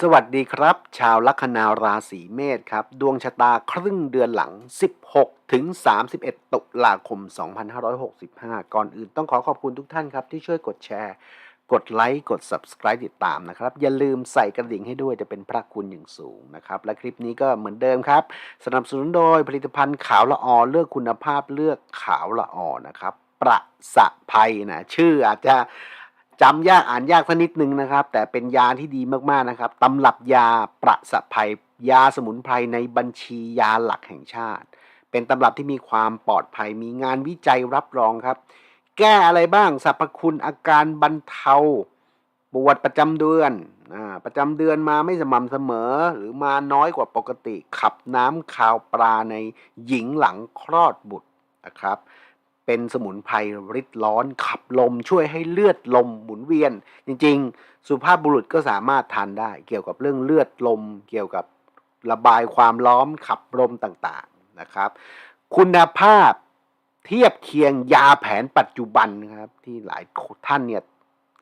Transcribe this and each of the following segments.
สวัสดีครับ ชาวลัคนาราศีเมษครับ ดวงชะตาครึ่งเดือนหลัง 16 ถึง 31 ตุลาคม 2565 ก่อนอื่นต้องขอขอบคุณทุกท่านครับ ที่ช่วยกดแชร์ กดไลค์ กด Subscribe ติดตามนะครับ อย่าลืมใส่กระดิ่งให้ด้วยจะเป็นพระคุณอย่างสูงนะครับ และคลิปนี้ก็เหมือนเดิมครับ สนับสนุนโดยผลิตภัณฑ์ขาวละออเลือกคุณภาพเลือกขาวละออนะครับ ประสะภัยนะชื่ออาจจะ จำยากอ่านยากสักนิดนึงนะครับ แต่เป็นยาที่ดีมากๆนะครับตำรับยาประสะภัยยาสมุนไพรในบัญชียาหลักแห่งชาติ เป็นตำรับที่มีความปลอดภัยมีงานวิจัยรับรองครับ แก้อะไรบ้างสรรพคุณอาการบรรเทาปวดประจำเดือนอประจำเดือนมาไม่สม่ำเสมอ หรือมาน้อยกว่าปกติ ขับน้ำคาวปลาในหญิงหลังคลอดบุตรนะครับ เป็นสมุนไพรริดร้อนขับลมช่วยให้เลือดลมหมุนเวียน จริง ๆ สุภาพบุรุษก็สามารถทานได้ เกี่ยวกับเรื่องเลือดลม เกี่ยวกับระบายความร้อนขับลมต่างๆนะครับ คุณภาพเทียบเคียงยาแผนปัจจุบันนะครับที่หลายท่านเนี่ย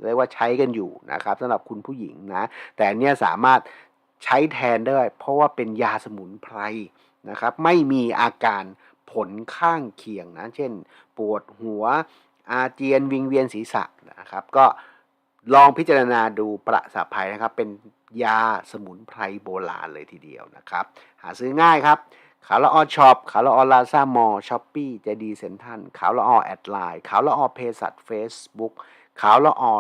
เรียกว่าใช้กันอยู่นะครับสำหรับคุณผู้หญิงนะ แต่เนี่ยสามารถใช้แทนได้ เพราะว่าเป็นยาสมุนไพรนะครับ ไม่มีอาการ ผลข้างเคียงนะ เช่น ปวดหัวอาเจียนวิงเวียนศีรษะนะครับ ก็ลองพิจารณาดูประสาภัยนะครับ เป็นยาสมุนไพรโบราณเลยทีเดียวนะครับ หาซื้อง่ายครับขาวละออช็อปขาวละออลาซามอช้อปปี้เจดีเซ็นทันขาวละออแอดไลน์ขาวละออเพสัตเฟซบุ๊กขาวละออ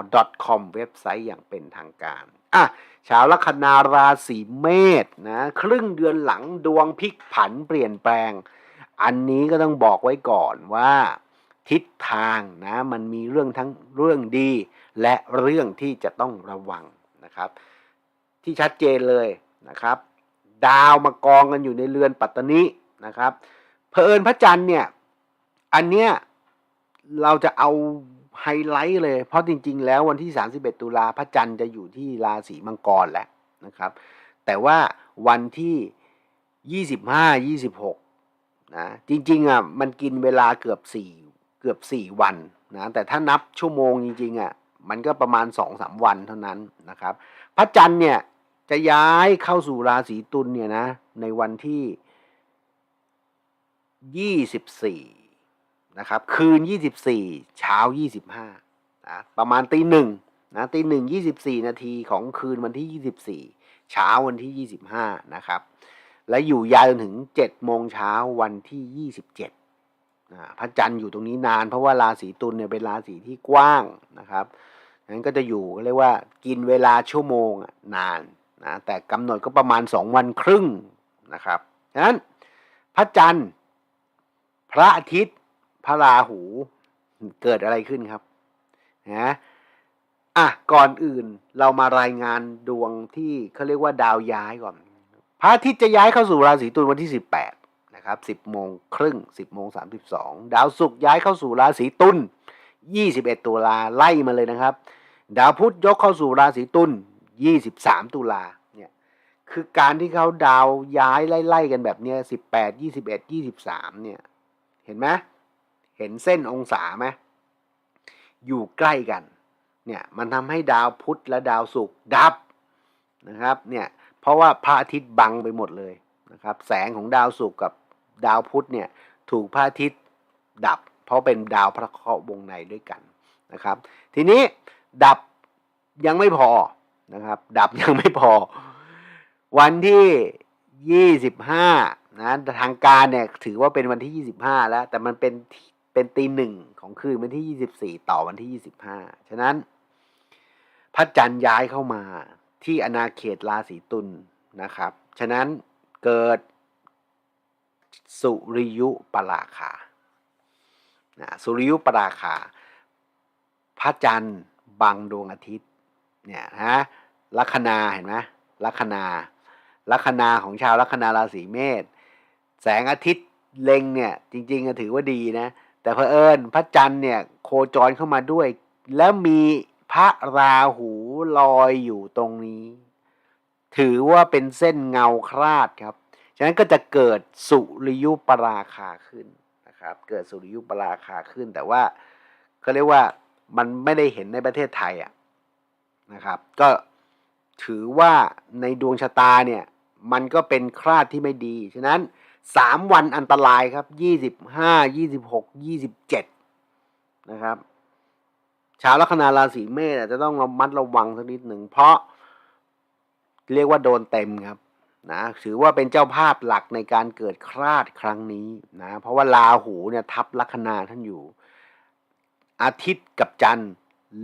.com เว็บไซต์อย่างเป็นทางการอะชาวลัคนาราศีเมษนะครึ่งเดือนหลังดวงพลิกผันเปลี่ยนแปลง อันนี้ก็ต้องบอกไว้ก่อนว่าทิศทางนะมันมีเรื่องทั้งเรื่องดี และเรื่องที่จะต้องระวังนะครับ ที่ชัดเจนเลยนะครับ ดาวมากองกันอยู่ในเรือนปัตตนินะครับเพอิญพระจันทร์เนี่ยอันเนี้ยเราจะเอาไฮไลท์เลย เพราะจริง ๆ แล้ววันที่ 31 ตุลาพระจันทร์จะอยู่ที่ราศีมังกรแล้วนะครับ แต่ว่าวันที่ 25 26 นะจริงๆอะมันกินเวลาเกือบ4เกือบ4วันนะแต่ถ้านับชั่วโมงจริงๆอะมันก็ประมาณ2-3วันเท่านั้นนะครับ พระจันทร์เนี่ยจะย้ายเข้าสู่ราศีตุลเนี่ยนะในวันที่24นะครับคืน24เช้า25นะประมาณตีหนึ่งนะตีหนึ่ง24นาทีของคืนวันที่24เช้าวันที่25นะครับ และอยู่ยาวจนถึง7โมงเช้าวันที่27นะพระจันทร์อยู่ตรงนี้นานเพราะว่าราศีตุลเนี่ยเป็นราศีที่กว้างนะครับนั้นก็จะอยู่เรียกว่ากินเวลาชั่วโมงนานนะแต่กำหนดก็ประมาณ2วันครึ่งนะครับฉะนั้นพระจันทร์ พระอาทิตย์ พระราหูเกิดอะไรขึ้นครับนะอะก่อนอื่นเรามารายงานดวงที่เขาเรียกว่าดาวย้ายก่อน ระอาทิตย์จะย้ายเข้าสู่ราศีตุลวันที่ 18 นะครับ 10 โมงครึ่ง 10 โมง 32 ดาวศุกร์ย้ายเข้าสู่ราศีตุล 21 ตุลาไล่มาเลยนะครับ ดาวพุธยกเข้าสู่ราศีตุล 23 ตุลาเนี่ย คือการที่เขาดาวย้ายไล่ๆกันแบบเนี้ย 18 21 23 เนี่ย เห็นไหมเห็นเส้นองศาไหมอยู่ใกล้กัน เนี่ย มันทำให้ดาวพุธและดาวศุกร์ดับนะครับ เนี่ย เพราะว่าพระอาทิตย์บังไปหมดเลยนะครับ แสงของดาวศุกร์กับดาวพุธเนี่ยถูกพระอาทิตย์ดับ เพราะเป็นดาวพระเคราะห์วงในด้วยกันนะครับ ทีนี้ดับยังไม่พอนะครับ ดับยังไม่พอ วันที่ยี่สิบห้านะทางการเนี่ยถือว่าเป็นวันที่ยี่สิบห้าแล้ว แต่มันเป็นเป็นตีหนึ่งของคืนวันที่ยี่สิบสี่ต่อวันที่ยี่สิบห้าฉะนั้นพระจันทร์ย้ายเข้ามา ที่อนาเขตราศีตุลนะครับ ฉะนั้นเกิดสุริยุปราคานะสุริยุปราคา พระจันทร์บังดวงอาทิตย์เนี่ยฮะลัคนาเห็นไหมลัคนาลัคนาของชาวลัคนาราศีเมษแสงอาทิตย์เล็งเนี่ยจริงๆก็ถือว่าดีนะ แต่เพอเอิญพระจันทร์เนี่ยโคจรเข้ามาด้วย แล้วมี พระราหูลอยอยู่ตรงนี้ ถือว่าเป็นเส้นเงาคราดครับ ฉะนั้นก็จะเกิดสุริยุปราคาขึ้นนะครับ เกิดสุริยุปราคาขึ้น แต่ว่าเขาเรียกว่ามันไม่ได้เห็นในประเทศไทยอะนะครับ ก็ถือว่าในดวงชะตาเนี่ย มันก็เป็นคราดที่ไม่ดี ฉะนั้นสามวันอันตรายครับยี่สิบห้ายี่สิบหกยี่สิบเจ็ดนะครับ ชาวลัคนาราศีเมษอาจจะต้องระมัดระวังสักนิดหนึ่งเพราะเรียกว่าโดนเต็มครับนะถือว่าเป็นเจ้าภาพหลักในการเกิดคราดครั้งนี้นะเพราะว่าราหูเนี่ยทับลัคนาท่านอยู่ อาทิตย์กับจันทร์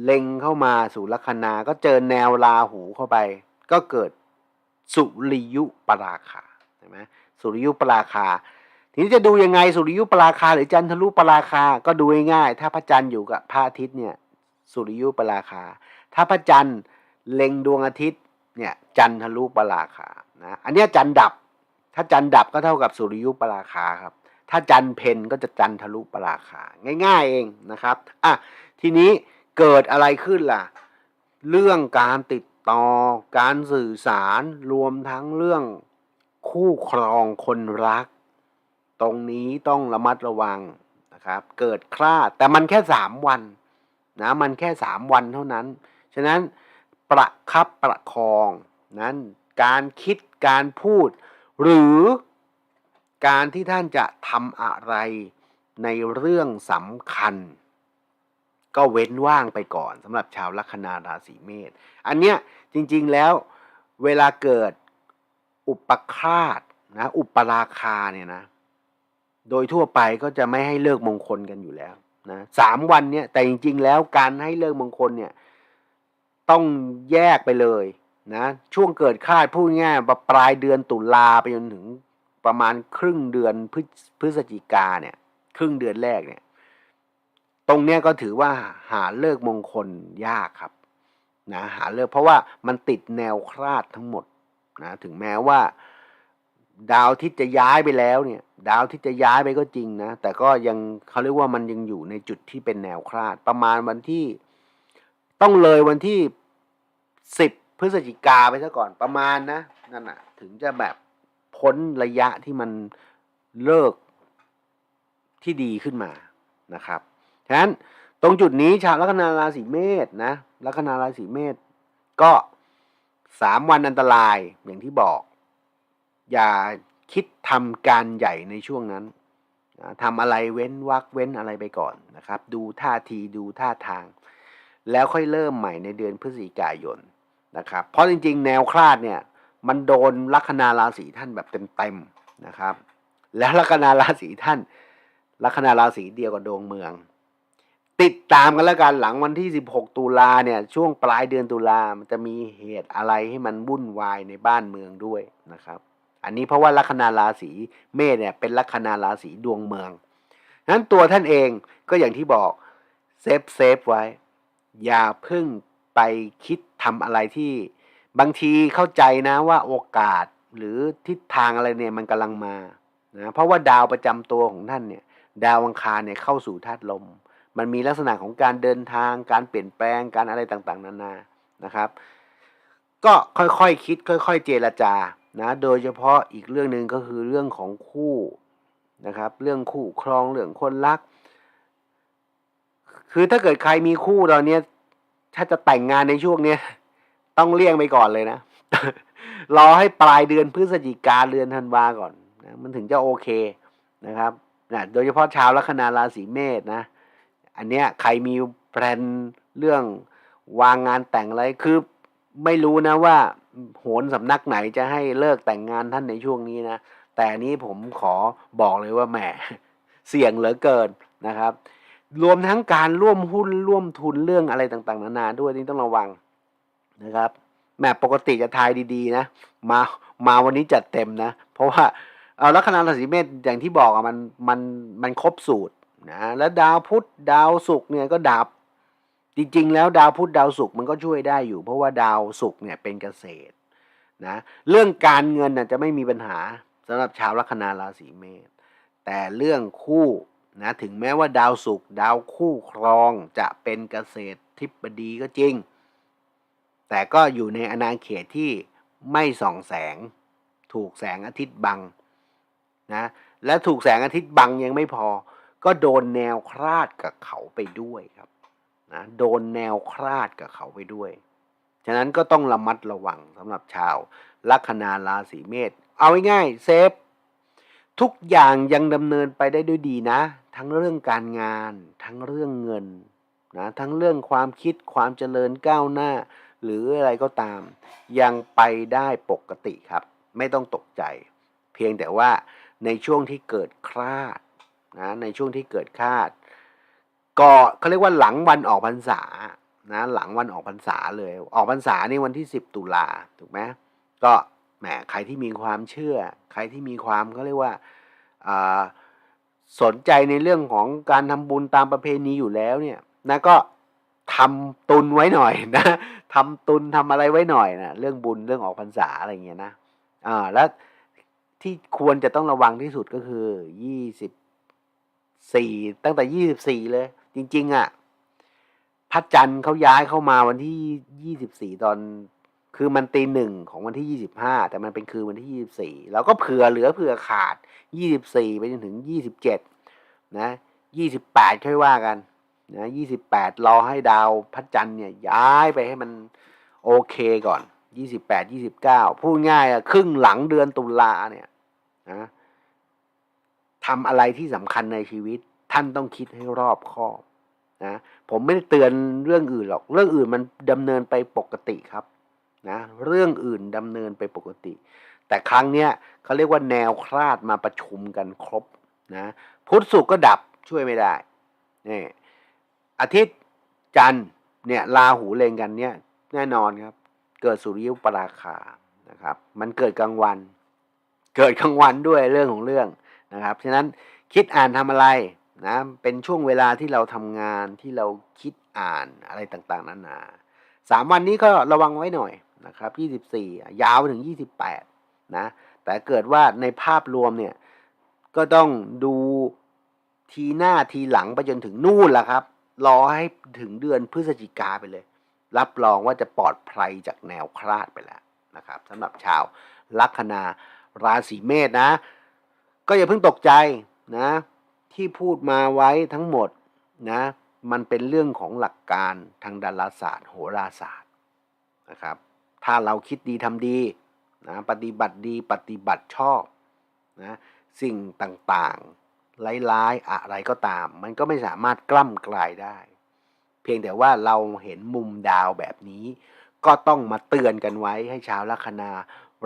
เล็งเข้ามาสู่ลัคนาก็เจอแนวราหูเข้าไป ก็เกิดสุริยุปราคาใช่ไหมสุริยุปราคา ทีนี้จะดูยังไงสุริยุปราคา หรือจันทรุปราคา ก็ดูง่ายๆถ้าพระจันทร์อยู่กับพระอาทิตย์เนี่ย สุริยุปราคา ถ้าพระจันทร์เล็งดวงอาทิตย์เนี่ยจันทรุปราคานะอันนี้จันทร์ดับ ถ้าจันทร์ดับก็เท่ากับสุริยุปราคาครับ ถ้าจันทร์เพนก็จะจันทรุปราคา ง่ายๆเองนะครับอะทีนี้เกิดอะไรขึ้นล่ะ เรื่องการติดต่อการสื่อสารรวมทั้งเรื่องคู่ครองคนรัก ตรงนี้ต้องระมัดระวังนะครับ เกิดคลาดแต่มันแค่สามวัน นะมันแค่สามวันเท่านั้น ฉะนั้นประคับประคองนั้นการคิดการพูด หรือการที่ท่านจะทำอะไรในเรื่องสำคัญ ก็เว้นว่างไปก่อนสำหรับชาวลัคนาราศีเมษอันเนี้ยจริงๆแล้วเวลาเกิดอุปคราตนะอุปราคาเนี่ยนะ โดยทั่วไปก็จะไม่ให้เลิกมงคลกันอยู่แล้ว นะสามวันเนี่ยแต่จริง ๆ แล้วการให้เลิกมงคลเนี่ย ต้องแยกไปเลยนะช่วงเกิดคาดพูดง่ายปลายเดือนตุลาไปจนถึงประมาณครึ่งเดือนพฤพฤศจิกาเนี่ย ครึ่งเดือนแรกเนี่ย ตรงเนี้ยก็ถือว่าหาเลิกมงคลยากครับนะหาเลิกเพราะว่ามันติดแนวคราดทั้งหมดนะถึงแม้ว่า ดาวที่จะย้ายไปแล้วเนี่ย ดาวที่จะย้ายไปก็จริงนะ แต่ก็ยังเขาเรียกว่ามันยังอยู่ในจุดที่เป็นแนวคราด ประมาณวันที่ ต้องเลยวันที่สิบพฤศจิกาไปซะก่อนประมาณนะนั่นนะถึงจะแบบพ้นระยะที่มันเลิกที่ดีขึ้นมานะครับฉะนั้นตรงจุดนี้ชาวลัคนาราศีเมษนะลัคนาราศีเมษก็สามวันอันตรายอย่างที่บอก อย่าคิดทำการใหญ่ในช่วงนั้นทำอะไรเว้นวักเว้นอะไรไปก่อนนะครับ ดูท่าทีดูท่าทาง แล้วค่อยเริ่มใหม่ในเดือนพฤศจิกายนนะครับ เพราะจริง ๆ แนวคลาดเนี่ย มันโดนลัคนาราศีท่านแบบเต็มๆนะครับ แล้วลัคนาราศีท่าน ลัคนาราศีเดียวกับดวงเมือง ติดตามกันแล้วกันหลังวันที่ 16 ตุลาเนี่ย ช่วงปลายเดือนตุลามันจะมีเหตุอะไรให้มันวุ่นวายในบ้านเมืองด้วยนะครับ อันนี้เพราะว่าลัคนาราศีเมษเนี่ยเป็นลัคนาราศีดวงเมืองนั้นตัวท่านเองก็อย่างที่บอกเซฟเซฟไว้ อย่าเพิ่งไปคิดทำอะไรที่บางทีเข้าใจนะว่าโอกาสหรือทิศทางอะไรเนี่ยมันกำลังมานะเพราะว่าดาวประจำตัวของท่านเนี่ยดาวอังคารเนี่ยเข้าสู่ธาตุลม มันมีลักษณะของการเดินทาง การเปลี่ยนแปลงการอะไรต่างๆ นานานะครับ ก็ค่อยๆคคิด ค่อย ๆ เจรจา นะโดยเฉพาะอีกเรื่องหนึ่งก็คือเรื่องของคู่นะครับ เรื่องคู่ครองเรื่องคนรัก คือถ้าเกิดใครมีคู่ตอนนี้ถ้าจะแต่งงานในช่วงนี้ต้องเลี่ยงไปก่อนเลยนะรอให้ปลายเดือนพฤศจิกาเดือนธันวาก่อนนะมันถึงจะโอเคนะครับนะโดยเฉพาะชาวลัคนาราศีเมษนะ อันเนี้ยใครมีแพลนเรื่องวางงานแต่งอะไรคือไม่รู้นะว่า โหนสำนักไหนจะให้เลิกแต่งงานท่านในช่วงนี้นะ แต่นนี้ผมขอบอกเลยว่าแหมเสี่ยงเหลือเกินนะครับ รวมทั้งการร่วมหุ้นร่วมทุนเรื่องอะไรต่างๆ นานาด้วยนี่ต้องระวังนะครับแหมปกติจะทายดีๆนะ มามาวันนี้จัดเต็มนะ เพราะว่าเอาลัคนาราศีเมษอย่างที่บอกอะมันมันมันครบสูตรนะแล้วดาวพุธดาวศุกร์เนี่ยก็ดับ จริงๆ แล้วดาวพุธดาวศุกร์มันก็ช่วยได้อยู่ เพราะว่าดาวศุกร์เนี่ยเป็นเกษตรนะเรื่องการเงินน่ะจะไม่มีปัญหาสำหรับชาวลัคนาราศีเมษแต่เรื่องคู่นะถึงแม้ว่าดาวศุกร์ดาวคู่ครองจะเป็นเกษตรทิบดีก็จริง แต่ก็อยู่ในอนาเขตที่ไม่ส่องแสง ถูกแสงอาทิตย์บังนะและถูกแสงอาทิตย์บังยังไม่พอ ก็โดนแนวคราดกับเขาไปด้วยครับ นะโดนแนวคราดกับเขาไปด้วย ฉะนั้นก็ต้องระมัดระวังสำหรับชาวลัคนาราศีเมษเอาง่ายๆเซฟ ทุกอย่างยังดำเนินไปได้ด้วยดีนะ ทั้งเรื่องการงาน ทั้งเรื่องเงินนะทั้งเรื่องความคิดความเจริญก้าวหน้า หรืออะไรก็ตาม ยังไปได้ปกติครับ ไม่ต้องตกใจ เพียงแต่ว่าในช่วงที่เกิดคลาดนะในช่วงที่เกิดคลาด ก็เขาเรียกว่าหลังวันออกพรรษานะหลังวันออกพรรษาเลย ออกพรรษาในวันที่ 10 ตุลาถูกไหมก็แหมใครที่มีความเชื่อ ใครที่มีความเขาเรียกว่าสนใจในเรื่องของการทำบุญตามประเพณีอยู่แล้วเนี่ยนะก็ทำตุนไว้หน่อยนะทำตุนทำอะไรไว้หน่อยนะเรื่องบุญเรื่องออกพรรษาอะไรเงี้ยนะอ่าแล้วที่ควรจะต้องระวังที่สุดก็คือยี่สิบสี่ตั้งแต่ยี่สิบสี่เลย จริง ๆ อะพระจันทร์เขาย้ายเข้ามาวันที่ยี่สิบสี่ตอน คือมันตีหนึ่งของวันที่ยี่สิบห้าแต่มันเป็นคืนวันที่ยี่สิบสี่เราก็เผื่อเหลือเผื่อขาดยี่สิบสี่ไปจนถึงยี่สิบเจ็ดนะยี่สิบแปดค่อยว่ากันนะยี่สิบแปดรอให้ดาวพระจันทร์เนี่ยย้ายไปให้มันโอเคก่อนยี่สิบแปดยี่สิบเก้าพูดง่ายอะครึ่งหลังเดือนตุลาเนี่ยนะทำอะไรที่สำคัญในชีวิต ท่านต้องคิดให้รอบคอบนะผมไม่ได้เตือนเรื่องอื่นหรอก เรื่องอื่นมันดำเนินไปปกติครับนะเรื่องอื่นดำเนินไปปกติ แต่ครั้งเนี้ยเขาเรียกว่าแนวคลาดมาประชุมกันครบนะพุธศุกก็ดับช่วยไม่ได้นี่อาทิตย์จันทร์เนี่ยราหูเลงกันเนี่ยแน่นอนครับ เกิดสุริยุปราคานะครับ มันเกิดกลางวัน เกิดกลางวันด้วยเรื่องของเรื่องนะครับฉะนั้นคิดอ่านทำอะไร นะเป็นช่วงเวลาที่เราทำงานที่เราคิดอ่านอะไรต่างๆนานาสามวันนี้ก็ระวังไว้หน่อยนะครับยี่สิบสี่ยาวถึงยี่สิบแปดนะแต่เกิดว่าในภาพรวมเนี่ยก็ต้องดูทีหน้าทีหลังไปจนถึงนู่นแหละครับ รอให้ถึงเดือนพฤศจิกาไปเลย รับรองว่าจะปลอดภัยจากแนวคลาดไปแล้วนะครับสำหรับชาวลัคนาราศีเมษนะ ก็อย่าเพิ่งตกใจนะ ที่พูดมาไว้ทั้งหมดนะมันเป็นเรื่องของหลักการทางดาราศาสตร์ โหราศาสตร์นะครับ ถ้าเราคิดดีทำดีนะปฏิบัติดีปฏิบัติชอบนะสิ่งต่างๆร้ายๆอะไรก็ตาม มันก็ไม่สามารถกล้ำกลายได้ เพียงแต่ว่าเราเห็นมุมดาวแบบนี้ ก็ต้องมาเตือนกันไว้ให้ชาวลัคนา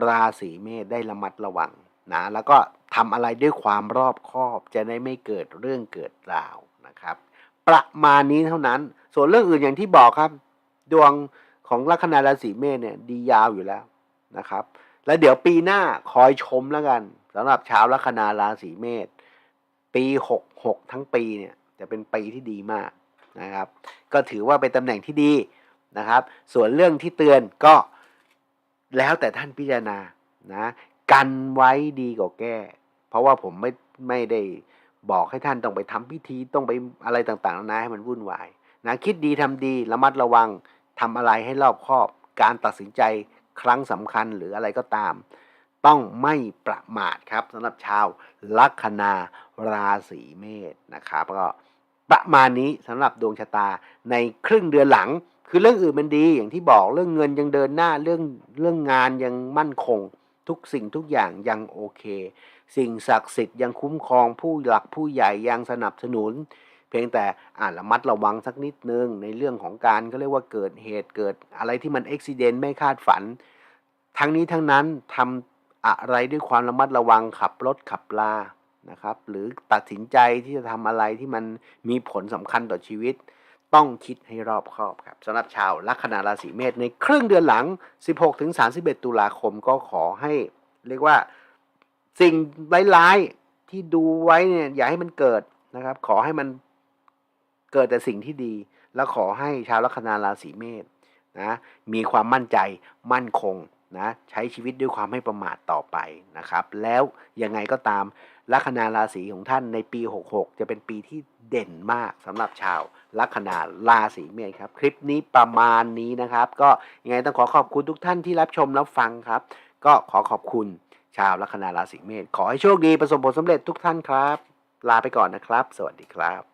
ราศีเมษได้ระมัดระวังนะแล้วก็ ทำอะไรด้วยความรอบคอบจะได้ไม่เกิดเรื่องเกิดราวนะครับ ประมาณนี้เท่านั้น ส่วนเรื่องอื่นอย่างที่บอกครับ ดวงของลัคนาราศีเมษเนี่ยดียาวอยู่แล้วนะครับ แล้วเดี๋ยวปีหน้าคอยชมแล้วกันสำหรับชาวลัคนาราศีเมษปีหกหกทั้งปีเนี่ยจะเป็นปีที่ดีมากนะครับ ก็ถือว่าเป็นตำแหน่งที่ดีนะครับ ส่วนเรื่องที่เตือนก็แล้วแต่ท่านพิจารณานะ กันไว้ดีกว่าแก้ เพราะว่าผมไม่ไม่ได้บอกให้ท่านต้องไปทำพิธีต้องไปอะไรต่างๆนานาให้มันวุ่นวายนะคิดดีทำดีระมัดระวังทำอะไรให้รอบคอบ การตัดสินใจครั้งสำคัญหรืออะไรก็ตาม ต้องไม่ประมาทครับสำหรับชาวลัคนาราศีเมษนะครับก็ประมาณนี้สำหรับดวงชะตาในครึ่งเดือนหลัง คือเรื่องอื่นมันดีอย่างที่บอกเรื่องเงินยังเดินหน้าเรื่องเรื่องงานยังมั่นคง ทุกสิ่งทุกอย่างยังโอเค สิ่งศักดิ์สิทธิ์ยังคุ้มครองผู้หลักผู้ใหญ่ยังสนับสนุน เพียงแต่อ่าระมัดระวังสักนิดนึง ในเรื่องของการก็เรียกว่าเกิดเหตุเกิดอะไรที่มันอุบิเหตุไม่คาดฝัน ทั้งนี้ทั้งนั้นทำอะไรด้วยความระมัดระวังขับรถขับลานะครับหรือตัดสินใจที่จะทำอะไรที่มันมีผลสำคัญต่อชีวิต ต้องคิดให้รอบคอบครับสำหรับชาวลัคนาราศีเมษในครึ่งเดือนหลัง 16-31 ตุลาคมก็ขอให้เรียกว่า สิ่งร้ายๆที่ดูไว้เนี่ย อย่าให้มันเกิดนะครับ ขอให้มันเกิดแต่สิ่งที่ดี แล้วขอให้ชาวลัคนาราศีเมษนะมีความมั่นใจมั่นคงนะใช้ชีวิตด้วยความไม่ประมาทต่อไปนะครับ แล้วยังไงก็ตามลัคนาราศีของท่านในปี 66 จะเป็นปีที่เด่นมากสำหรับชาวลัคนาราศีเมษครับ คลิปนี้ประมาณนี้นะครับ ก็ยังไงต้องขอขอบคุณทุกท่านที่รับชมรับฟังครับ ก็ขอขอบคุณ ชาวลัคนาราศีเมษขอให้โชคดีประสบผลสำเร็จทุกท่านครับ ลาไปก่อนนะครับ สวัสดีครับ